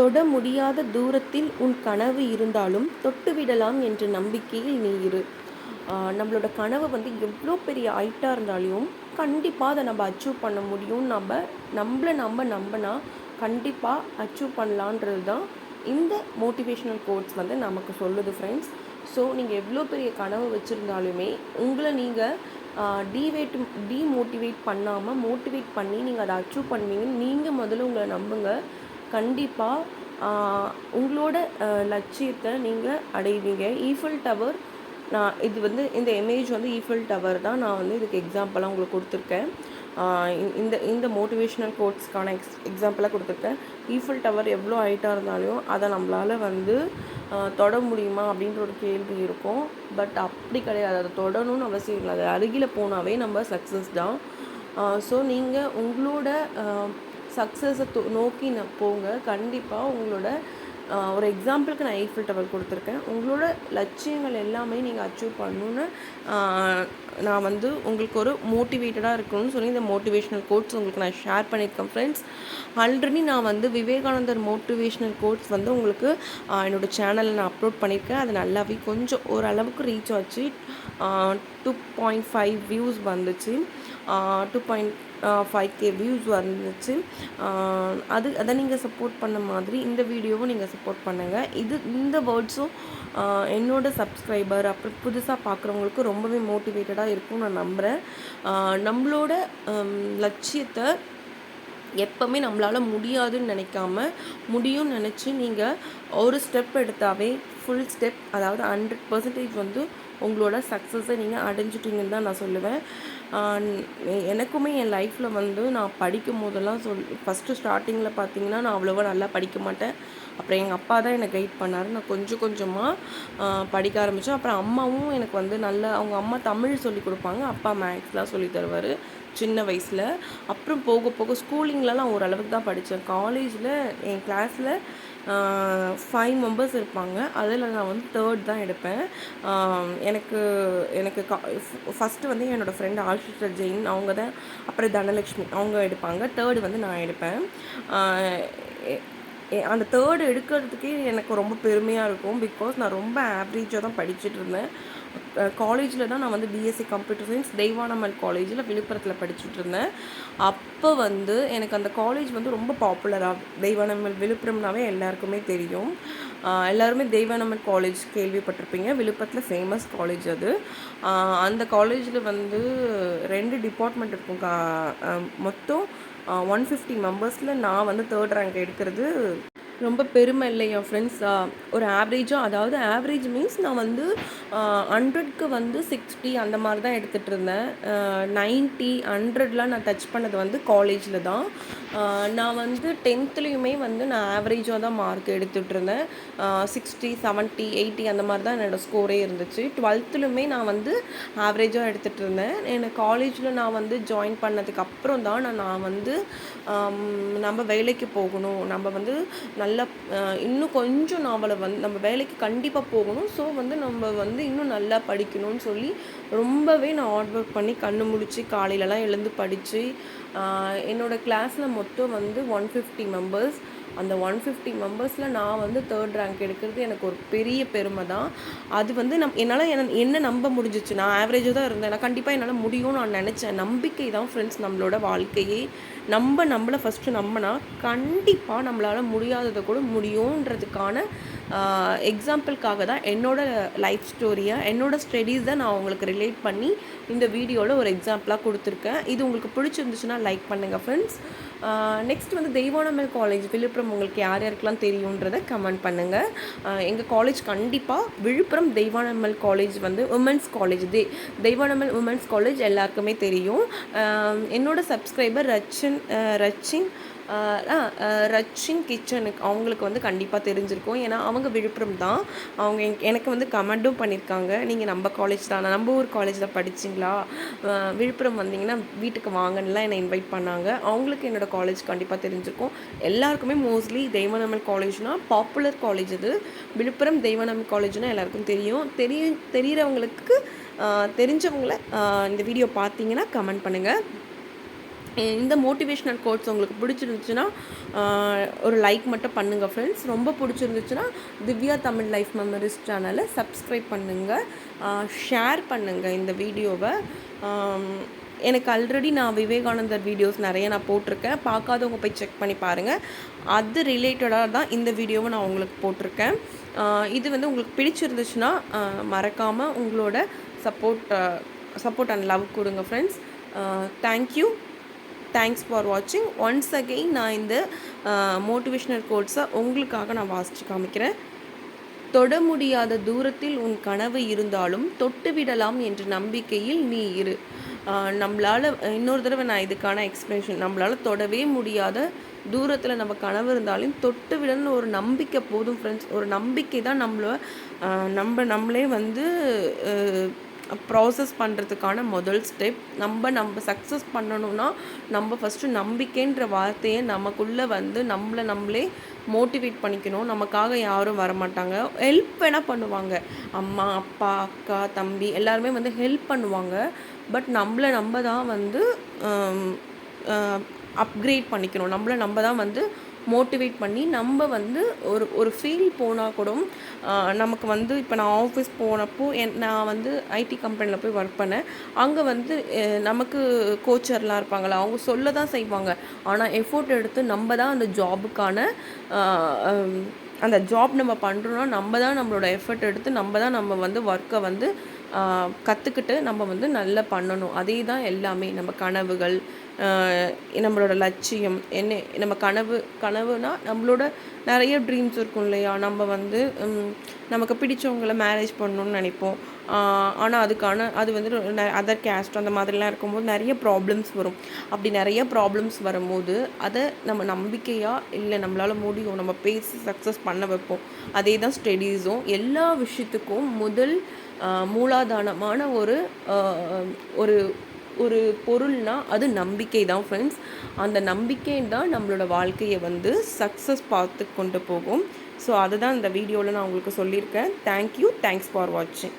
தொட முடியாத தூரத்தில் உன் கனவு இருந்தாலும் தொட்டுவிடலாம் என்ற நம்பிக்கையில் நீ இரு. நம்மளோட கனவு வந்து எவ்வளோ பெரிய ஹைட்டாக இருந்தாலும் கண்டிப்பாக அதை நம்ம அச்சீவ் பண்ண முடியும். நம்ம நம்மளை நம்ம நம்பினா கண்டிப்பாக அச்சீவ் பண்ணலான்றது தான் இந்த மோட்டிவேஷ்னல் கோட்ஸ் வந்து நமக்கு சொல்லுது ஃப்ரெண்ட்ஸ் ஸோ நீங்கள் எவ்வளோ பெரிய கனவு வச்சுருந்தாலுமே உங்களை நீங்கள் டீவேட் டீமோட்டிவேட் பண்ணாமல் மோட்டிவேட் பண்ணி நீங்கள் அதை அச்சீவ் பண்ணுவீங்கன்னு நீங்கள் முதல்ல உங்களை நம்புங்க. கண்டிப்பாக உங்களோட லட்சியத்தை நீங்கள் அடைவீங்க. ஈஃபில் டவர் நான் இது வந்து இந்த இமேஜ் வந்து ஈஃபில் டவர் தான். நான் வந்து இதுக்கு எக்ஸாம்பிளாக உங்களுக்கு கொடுத்துருக்கேன். இந்த இந்த மோட்டிவேஷ்னல் கோட்ஸ்க்கான எக்ஸ் எக்ஸாம்பிளாக கொடுத்துருக்கேன். ஈஃபில் டவர் எவ்வளோ ஹைட்டாக இருந்தாலும் அதை நம்மளால் வந்து தொட முடியுமா அப்படின்ற ஒரு கேள்வி இருக்கும். பட் அப்படி கிடையாது. அதை தொடணும்னு அவசியம் இல்லை. அது அருகில் போனாவே நம்ம சக்ஸஸ் தான். ஸோ நீங்கள் உங்களோட சக்ஸஸை நோக்கி நான் போங்க. கண்டிப்பாக உங்களோட ஒரு எக்ஸாம்பிளுக்கு நான் ஐஃபில் டவர் கொடுத்துருக்கேன். உங்களோட லட்சியங்கள் எல்லாமே நீங்கள் அச்சீவ் பண்ணணுன்னு நான் வந்து உங்களுக்கு ஒரு மோட்டிவேட்டடாக இருக்கணும்னு சொல்லி இந்த மோட்டிவேஷ்னல் கோட்ஸ் உங்களுக்கு நான் ஷேர் பண்ணியிருக்கேன் ஃப்ரெண்ட்ஸ் ஆல்ரெடி நான் வந்து விவேகானந்தர் மோட்டிவேஷ்னல் கோட்ஸ் வந்து உங்களுக்கு என்னோடய சேனலில் நான் அப்லோட் பண்ணியிருக்கேன். அது நல்லாவே கொஞ்சம் ஓரளவுக்கு ரீச் ஆச்சு. டூ பாயிண்ட் ஃபைவ் வியூஸ் வந்துச்சு. Two point five K views வந்துச்சு. அது அதை நீங்கள் சப்போர்ட் பண்ண மாதிரி இந்த வீடியோவும் நீங்கள் சப்போர்ட் பண்ணுங்கள் இது இந்த வேர்ட்ஸும் என்னோடய சப்ஸ்கிரைபர் அப்புறம் புதுசாக பார்க்குறவங்களுக்கு ரொம்பவே மோட்டிவேட்டடாக இருக்கும்னு நான் நம்புகிறேன் நம்மளோட லட்சியத்தை எப்போவுமே நம்மளால் முடியாதுன்னு நினைக்காம முடியும்னு நினச்சி நீங்கள் ஒரு ஸ்டெப் எடுத்தாவே ஃபுல் ஸ்டெப் அதாவது ஹண்ட்ரட் பர்சன்டேஜ் வந்து உங்களோட சக்ஸஸை நீங்கள் அடைஞ்சிட்டிங்கன்னு தான் நான் சொல்லுவேன். எனக்குமே என் லைஃப்பில் வந்து நான் படிக்கும் போதெல்லாம் சொல் ஃபஸ்ட்டு ஸ்டார்டிங்கில் பார்த்தீங்கன்னா நான் அவ்வளோவா நல்லா படிக்க மாட்டேன். அப்புறம் எங்கள் அப்பா தான் எனக்கு கைட் பண்ணார். நான் கொஞ்சம் கொஞ்சமாக படிக்க ஆரம்பித்தேன் அப்புறம் அம்மாவும் எனக்கு வந்து நல்ல அவங்க அம்மா தமிழ் சொல்லி கொடுப்பாங்க. அப்பா மேக்ஸ்லாம் சொல்லி தருவார் சின்ன வயசில். அப்புறம் போக போக ஸ்கூலிங்லலாம் ஓரளவுக்கு தான் படித்தேன் காலேஜில் என் கிளாஸில் ஃபைவ் மெம்பர்ஸ் இருப்பாங்க. அதில் நான் வந்து தேர்ட் தான் எடுப்பேன். எனக்கு எனக்கு கா ஃபஸ்ட்டு வந்து என்னோடய ஃப்ரெண்ட் ஆஷிஷா ஜெயின். அவங்க தான் அப்புறம் தனலக்ஷ்மி அவங்க எடுப்பாங்க. தேர்டு வந்து நான் எடுப்பேன். அந்த தேர்டு எடுக்கிறதுக்கே எனக்கு ரொம்ப பெருமையாக இருக்கும். பிகாஸ் நான் ரொம்ப ஆவரேஜாக தான் படிச்சுட்டு இருந்தேன். காலேஜில் தான் நான் வந்து பிஎஸ்சி கம்ப்யூட்டர் சயின்ஸ் தெய்வானமல் காலேஜில் விழுப்புரத்தில் படிச்சுட்டு இருந்தேன். அப்போ வந்து எனக்கு அந்த காலேஜ் வந்து ரொம்ப பாப்புலராக தெய்வானமல் விழுப்புரம்னாவே எல்லாருக்குமே தெரியும். எல்லாருமே தெய்வானமல் காலேஜ் கேள்விப்பட்டிருப்பீங்க. விழுப்புரத்தில் ஃபேமஸ் காலேஜ் அது. அந்த காலேஜில் வந்து ரெண்டு டிபார்ட்மெண்ட் இருக்கும். மொத்தம் ஒன் ஃபிஃப்டி மெம்பர்ஸில் நான் வந்து தேர்ட் ரேங்க் எடுக்கிறது ரொம்ப பெருமை இல்லையா ஃப்ரெண்ட்ஸ் ஒரு ஆவரேஜாக அதாவது ஆவரேஜ் மீன்ஸ் நான் வந்து ஹண்ட்ரட்க்கு வந்து சிக்ஸ்டி அந்த மாதிரி தான் எடுத்துகிட்டு இருந்தேன். நைன்ட்டி ஹண்ட்ரட்லாம் நான் டச் பண்ணது வந்து காலேஜில் தான். நான் வந்து டென்த்துலேயுமே வந்து நான் ஆவரேஜாக தான் மார்க் எடுத்துகிட்டு இருந்தேன். சிக்ஸ்டி செவன்ட்டி எயிட்டி அந்த மாதிரி தான் என்னோடய ஸ்கோரே இருந்துச்சு. டுவெல்த்துலுமே நான் வந்து ஆவரேஜாக எடுத்துகிட்டு இருந்தேன். எனக்கு காலேஜில் நான் வந்து ஜாயின் பண்ணதுக்கு அப்புறம் தான் நான் நான் வந்து நம்ம வேலைக்கு போகணும். நம்ம வந்து நல்ல நல்லா இன்னும் கொஞ்சம் நாவலை வந்து நம்ம வேலைக்கு கண்டிப்பாக போகணும். ஸோ வந்து நம்ம வந்து இன்னும் நல்லா படிக்கணும்னு சொல்லி ரொம்பவே நான் ஹார்ட் ஒர்க் பண்ணி கண்ணு முடித்து காலையிலலாம் எழுந்து படித்து என்னோடய கிளாஸில் மொத்தம் வந்து ஒன் ஃபிஃப்டி மெம்பர்ஸ் அந்த ஒன் ஃபிஃப்டி மெம்பர்ஸில் நான் வந்து தேர்ட் ரேங்க் எடுக்கிறது எனக்கு ஒரு பெரிய பெருமை தான். அது வந்து நம் என்னால் என்ன என்ன நம்ப முடிஞ்சிச்சு? நான் ஆவரேஜாக தான் இருந்தேன். நான் கண்டிப்பாக என்னால் முடியும்னு நான் நினச்சேன். நம்பிக்கை தான் ஃப்ரெண்ட்ஸ் நம்மளோட வாழ்க்கையே. நம்ம நம்மளை ஃபஸ்ட்டு நம்பினா கண்டிப்பாக நம்மளால் முடியாததை கூட முடியுன்றதுக்கான எக்ஸாம்பிளுக்காக தான் என்னோடய லைஃப் ஸ்டோரியை என்னோடய ஸ்டடீஸை நான் உங்களுக்கு ரிலேட் பண்ணி இந்த வீடியோவில் ஒரு எக்ஸாம்பிளாக கொடுத்துருக்கேன். இது உங்களுக்கு பிடிச்சிருந்துச்சுன்னா லைக் பண்ணுங்கள் ஃப்ரெண்ட்ஸ் நெக்ஸ்ட் வந்து தெய்வானமல் காலேஜ் விழுப்புரம் உங்களுக்கு யார் யாருக்கெல்லாம் தெரியுன்றதை கமெண்ட் பண்ணுங்கள் எங்கள் காலேஜ் கண்டிப்பாக விழுப்புரம் தெய்வானமல் காலேஜ் வந்து உமன்ஸ் காலேஜ் தெ தெய்வானமல் உமன்ஸ் காலேஜ் எல்லாருக்குமே தெரியும். என்னோடய சப்ஸ்கிரைபர் ரச்சின் ரச்சின் ரச்சின் கிச்சனுக்கு அவங்களுக்கு வந்து கண்டிப்பாக தெரிஞ்சிருக்கும். ஏன்னா அவங்க விழுப்புரம் தான். அவங்க எனக்கு வந்து கமெண்ட்டும் பண்ணியிருக்காங்க நீங்கள் நம்ம காலேஜ் தான். நம்ம ஊர் காலேஜில் படிச்சிங்களா? விழுப்புரம் வந்தீங்கன்னா வீட்டுக்கு வாங்கன்னுலாம் என்னை இன்வைட் பண்ணாங்க. அவங்களுக்கு என்னோடய காலேஜ் கண்டிப்பாக தெரிஞ்சிருக்கும். எல்லாருக்குமே மோஸ்ட்லி தெய்வநமல் காலேஜ்னால் பாப்புலர் காலேஜ் அது. விழுப்புரம் தெய்வநமல் காலேஜ்னால் எல்லாருக்கும் தெரியும். தெரிய தெரிகிறவங்களுக்கு தெரிஞ்சவங்கள இந்த வீடியோ பார்த்தீங்கன்னா கமெண்ட் பண்ணுங்கள் இந்த மோட்டிவேஷ்னல் கோட்ஸ் உங்களுக்கு பிடிச்சிருந்துச்சுன்னா ஒரு லைக் மட்டும் பண்ணுங்கள் ஃப்ரெண்ட்ஸ் ரொம்ப பிடிச்சிருந்துச்சுன்னா திவ்யா தமிழ் லைஃப் மெமரிஸ் சேனலை சப்ஸ்கிரைப் பண்ணுங்கள் ஷேர் பண்ணுங்கள் இந்த வீடியோவை எனக்கு ஆல்ரெடி நான் விவேகானந்தர் வீடியோஸ் நிறைய நான் போட்டிருக்கேன். பார்க்காதவங்க போய் செக் பண்ணி பாருங்கள் அது ரிலேட்டடாக தான் இந்த வீடியோவை நான் உங்களுக்கு போட்டிருக்கேன். இது வந்து உங்களுக்கு பிடிச்சிருந்துச்சுன்னா மறக்காமல் உங்களோட சப்போர்ட் சப்போர்ட் அண்ட் லவ் கொடுங்க friends thank you thanks for வாட்சிங் ஒன்ஸ் அகெயின் நான் இந்த மோட்டிவேஷ்னல் கோட்ஸை உங்களுக்காக நான் வாசித்து காமிக்கிறேன். தொட முடியாத தூரத்தில் உன் கனவு இருந்தாலும் தொட்டு விடலாம் என்ற நம்பிக்கையில் நீ இரு. நம்மளால் இன்னொரு தடவை நான் இதுக்கான எக்ஸ்ப்ளனேஷன் நம்மளால் தொடவே முடியாத தூரத்தில் நம்ம கனவு இருந்தாலும் தொட்டு விடணும்னு ஒரு நம்பிக்கை போதும் ஃப்ரெண்ட்ஸ் ஒரு நம்பிக்கை தான் நம்மள நம்ம நம்மளே வந்து ப்ராசஸ் பண்ணுறதுக்கான முதல் ஸ்டெப். நம்ம நம்ம சக்ஸஸ் பண்ணணும்னா நம்ம ஃபஸ்ட்டு நம்பிக்கைன்ற வார்த்தையை நமக்குள்ளே வந்து நம்மளை நம்மளே மோட்டிவேட் பண்ணிக்கணும். நமக்காக யாரும் வரமாட்டாங்க. ஹெல்ப் வேணால் பண்ணுவாங்க. அம்மா அப்பா அக்கா தம்பி எல்லாருமே வந்து ஹெல்ப் பண்ணுவாங்க. பட் நம்மளை நம்ம தான் வந்து அப்கிரேட் பண்ணிக்கணும். நம்மளை நம்ம தான் வந்து மோட்டிவேட் பண்ணி நம்ம வந்து ஒரு ஒரு ஃபீல் போனால் கூட நமக்கு வந்து இப்போ நான் ஆஃபீஸ் போனப்போ என் நான் வந்து ஐடி கம்பெனியில் போய் ஒர்க் பண்ணேன். அங்கே வந்து நமக்கு கோச்சர்லாம் இருப்பாங்களா அவங்க சொல்ல தான் செய்வாங்க. ஆனால் எஃபோர்ட் எடுத்து நம்ம தான் அந்த ஜாபுக்கான அந்த ஜாப் நம்ம பண்ணுறோன்னா நம்ம தான் நம்மளோட எஃபர்ட் எடுத்து நம்ம தான் நம்ம வந்து ஒர்க்கை வந்து கற்றுக்கிட்டு நம்ம வந்து நல்லா பண்ணணும். அதே தான் எல்லாமே. நம்ம கனவுகள் நம்மளோட லட்சியம் என்ன நம்ம கனவு கனவுனா நம்மளோட நிறைய ட்ரீம்ஸ் இருக்கும் இல்லையா? நம்ம வந்து நமக்கு பிடிச்சவங்கள மேரேஜ் பண்ணணும்னு நினைப்போம். ஆனால் அதுக்கான அது வந்து அதர் கேஸ்ட் அந்த மாதிரிலாம் இருக்கும்போது நிறைய ப்ராப்ளம்ஸ் வரும். அப்படி நிறைய ப்ராப்ளம்ஸ் வரும்போது அதை நம்ம நம்பிக்கையாக இல்லை நம்மளால் முடியும் நம்ம பேசி சக்ஸஸ் பண்ண வைப்போம். அதே தான் ஸ்டடீஸும் எல்லா விஷயத்துக்கும் முதல் மூலாதானமான ஒரு ஒரு ஒரு பொருள்னால் அது நம்பிக்கை தான் ஃப்ரெண்ட்ஸ் அந்த நம்பிக்கை தான் நம்மளோட வாழ்க்கையை வந்து சக்ஸஸ் பார்த்து கொண்டு போகும். ஸோ அதுதான் இந்த வீடியோவில் நான் உங்களுக்கு சொல்லியிருக்கேன். தேங்க்யூ தேங்க்ஸ் ஃபார் வாட்சிங்